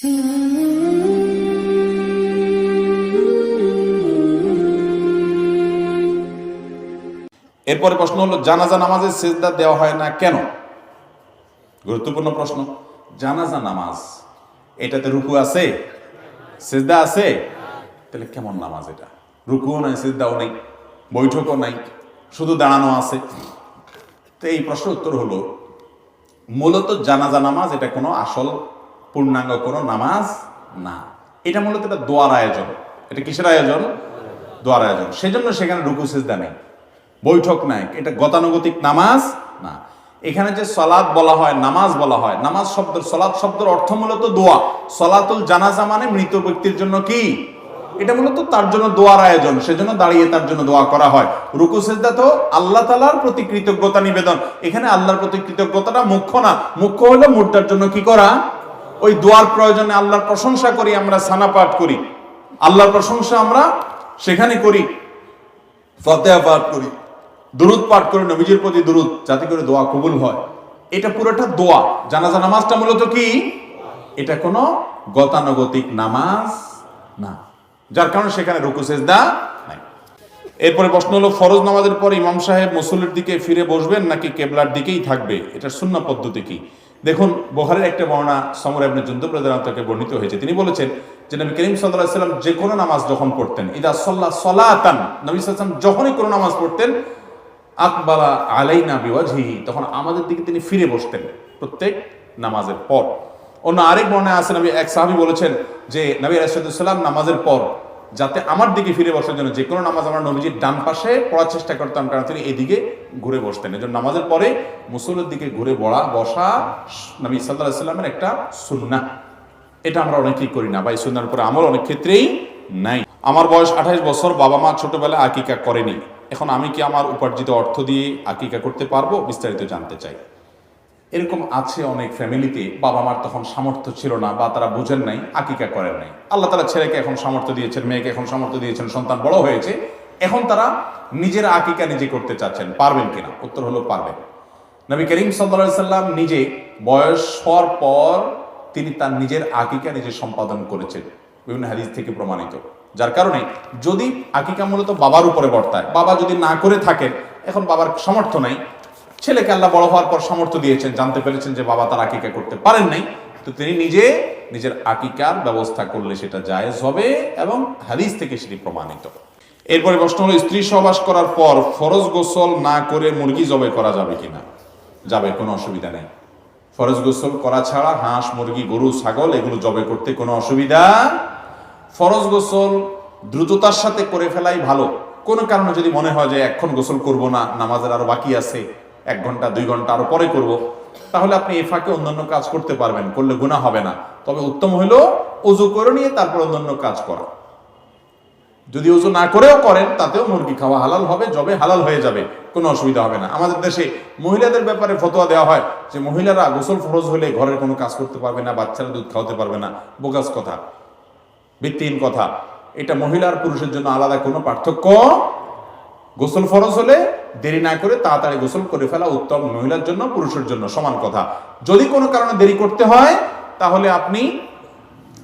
এরপরে প্রশ্ন হলো, জানাজা নামাজে সেজদা দেওয়া হয় না কেন? গুরুত্বপূর্ণ প্রশ্ন। জানাজা নামাজ, এটাতে রুকু আছে? সেজদা আছে? তাহলে কেমন নামাজ এটা? রুকুও নাই, সেজদাও নেই, বৈঠকও নাই, শুধু দাঁড়ানো আছে? তো এই প্রশ্ন উত্তর হলো, মূলত জানাজা নামাজ এটা কোনো আসল পূর্ণাঙ্গ কোনো নামাজ না। এটা মূলত এটা দোয়ার আয়োজন। এটা কিসের আয়োজন? দোয়ার আয়োজন। সেজন্য সেখানে রুকু, সেজদা নেই। বৈঠক নাই। এটা গতানুগতিক নামাজ না। এখানে যে সলাদ বলা হয়, নামাজ বলা হয়, নামাজ শব্দ সলাদ শব্দের অর্থ মূলত দোয়া। সলাতুল জানাজা মানে মৃত ব্যক্তির জন্য কি? এটা মূলত তার জন্য দোয়ার আয়োজন। সেজন্য দাঁড়িয়ে তার জন্য দোয়া করা হয়। রুকু, সেজদা তো আল্লাহ তালার প্রতি কৃতজ্ঞতা নিবেদন। এখানে আল্লাহর প্রতি কৃতজ্ঞতাটা মুখ্য না। মুখ্য হলো মুদ্রার জন্য কি করা? ওই দোয়ার প্রয়োজনে আল্লাহর প্রশংসা করি, আমরা সানা পাঠ করি। আল্লাহর প্রশংসা আমরা সেখানে করি। ফতেহা পাঠ করি। দুরুদ পাঠ করি, নবীজির প্রতি দুরুদ, যাতে করে দোয়া কবুল হয়। এটা পুরোটা দোয়া। জানাজা নামাজটা মূলত কি? এটা কোনো গতানুগতিক নামাজ না। যার কারণে সেখানে রুকু, সেজদা নাই। এরপরে প্রশ্ন হলো, ফরজ নামাজের পর ইমাম সাহেব মুসল্লির দিকে ফিরে বসবেন নাকি কেবলার দিকেই থাকবে? এটা শূন্য পদ্ধতি কি? দেখুন বোহারের একটা বর্ণনা সমর জুন্দুব রাদিয়াল্লাহু থেকে বর্ণিত হয়েছে। তিনি বলেছেন যে নবী করিম আলাইহি সাল্লাম যে কোনো নামাজ যখন পড়তেন, ইদা সাল্লা সলাতান, নবী সাল্লাম যখনই কোনো নামাজ পড়তেন, আকবালা আলাইনা বিওয়াজহি তখন আমাদের দিকে তিনি ফিরে বসতেন প্রত্যেক নামাজের পর। অন্য আরেক বর্ণায় আছে আমি এক সাহাবী বলেছেন যে নবী রাসূলুল্লাহ নামাজের পর যাতে আমার দিকে ফিরে বসার জন্য যে কোনো নামাজ আমরা নবীজির ডান পাশে পড়ার চেষ্টা করতাম, কারণ তিনি এদিকে ঘুরে বসতেন। এজন্য নামাজের পরে মুসল্লির দিকে ঘুরে বড়া, বসা নবী সাল্লাল্লাহু সাল্লামের একটা সুন্নাহ এটা আমরা অনেকেই করি না, বা এই সুন্নার উপরে আমার অনেক ক্ষেত্রেই নাই। আমার বয়স আঠাইশ বছর, বাবা মা ছোটবেলায় আকিকা করেনি। এখন আমি কি আমার উপার্জিত অর্থ দিয়ে আকিকা করতে পারব? বিস্তারিত জানতে চাই। এরকম আছে অনেক ফ্যামিলিতে বাবা মার তখন সামর্থ্য ছিল না বা তারা বুঝেন নাই, আকিকা করেন নাই। আল্লাহ তালা ছেলেকে এখন সামর্থ্য দিয়েছেন, মেয়েকে এখন সামর্থ্য দিয়েছেন, সন্তান বড় হয়েছে। এখন তারা নিজের আকিকা নিজে করতে চাচ্ছেন, পারবেন কিনা? উত্তর হলো পারবেন। নবী করিম সাল্লা সাল্লাম নিজে বয়স হওয়ার পর তিনি তার নিজের আকিকা নিজে সম্পাদন করেছেন, বিভিন্ন হাদিস থেকে প্রমাণিত। যার কারণে যদি আকিকা মূলত বাবার উপরে বর্তায়, বাবা যদি না করে থাকেন, এখন বাবার সামর্থ্য নাই ছেলেকে আল্লাহ বড় হওয়ার পর সামর্থ্য দিয়েছেন, জানতে পেরেছেন যে বাবা তার আকিকা করতে পারেন নাই। তো তিনি নিজে নিজের আকিকার ব্যবস্থা করলে সেটা জায়েজ হবে এবং হাদিস থেকে সেটি প্রমাণিত। এরপরে প্রশ্ন হলো, স্ত্রী সহবাস করার পর ফরজ গোসল না করে মুরগি জবে করা যাবে কিনা? যাবে, কোনো অসুবিধা নেই। ফরজ গোসল করা ছাড়া হাঁস, মুরগি, গরু, ছাগল এগুলো জবে করতে কোনো অসুবিধা ফরজ গোসল দ্রুততার সাথে করে ফেলাই ভালো। কোনো কারণে যদি মনে হয় যে এখন গোসল করব না, নামাজের আরও বাকি আছে এক ঘণ্টা, দুই ঘণ্টা আরও পরে করব। তাহলে আপনি এ ফাঁকে অন্যান্য কাজ করতে পারবেন, করলে গুণা হবে না। তবে উত্তম হলো অজু করে নিয়ে তারপর অন্যান্য কাজ করা। যদি ওজু না করেও করেন, তাতেও মুরগি খাওয়া হালাল হবে জবে হালাল হয়ে যাবে, কোনো অসুবিধা হবে না। আমাদের দেশে মহিলাদের ব্যাপারে ফতোয়া দেওয়া হয় যে, মহিলারা গোসল ফরজ হলে ঘরের কোনো কাজ করতে পারবে না, বাচ্চারা দুধ খাওয়াতে পারবে না। বোগাস কথা, ভিত্তিহীন কথা। এটা মহিলার পুরুষের জন্য আলাদা কোনো পার্থক্য গোসল ফরজ হলে দেরি না করে তাড়াতাড়ি গোসল করে ফেলা উত্তম মহিলার জন্য, পুরুষের জন্য সমান কথা। যদি কোনো কারণে দেরি করতে হয়, তাহলে আপনি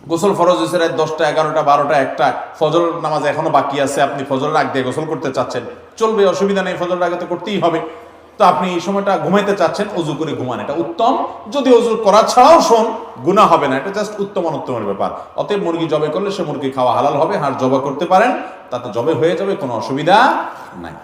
গোসল ফরজ হয়েছে দশটা, এগারোটা, বারোটা, একটা ফজল নামাজ এখনও বাকি আছে, আপনি ফজরের আগ দিয়ে গোসল করতে চাচ্ছেন। চলবে, অসুবিধা নেই, ফজরের আগে তো করতেই হবে। তো আপনি এই সময়টা ঘুমাইতে চাচ্ছেন, অজু করে ঘুমান। এটা উত্তম। যদি অজু করা ছাড়াও শোন গুণা হবে না। এটা জাস্ট উত্তম অনুত্তমের ব্যাপার। অতএব মুরগি জবে করলে সে মুরগি খাওয়া হালাল হবে হাড় জবা করতে পারেন, তাতে জবে হয়ে যাবে, কোনো অসুবিধা নাই।